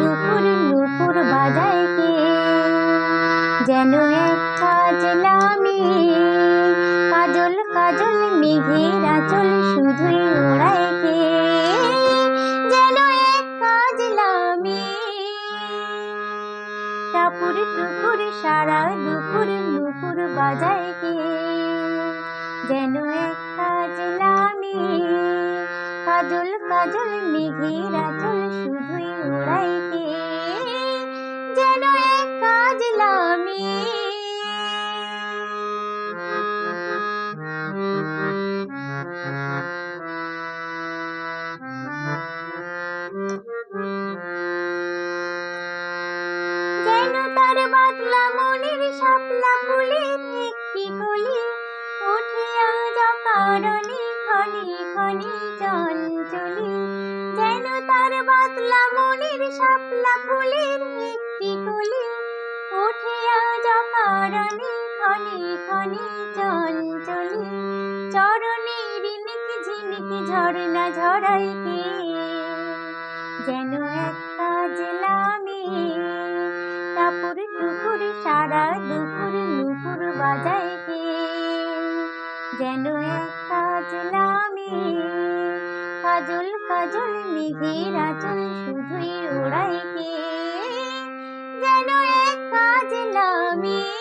নুপুর নুপুর বাজায় কে? যেন একটা নামি কাজল কাজল মেঘের আচল শুধুই ওড়ায় কে? যেন এক কাজলামি টাপুর টুকুর সারা দুপুর নুপুর বাজাইকে যেন এক কাজলামি কাজল কাজল মেঘের আচল শুধুই তার বাতলা মনের একটি ক্ষণে ক্ষণে চঞ্চলি। যেন তার বাতলা মনের শাপলা ফুলের একটি কলি ক্ষণে ক্ষণে চঞ্চলি। রিমিক ঝিমিক ঝরনা যেন এক কাজলামি কামর টুকুরে সারা দুপুর নুপুর বাজায় কে? যেন এক কাজলামি কাজল কাজল মেঘের আচল শুধুই ওড়াই কে? যেন এক কাজলামি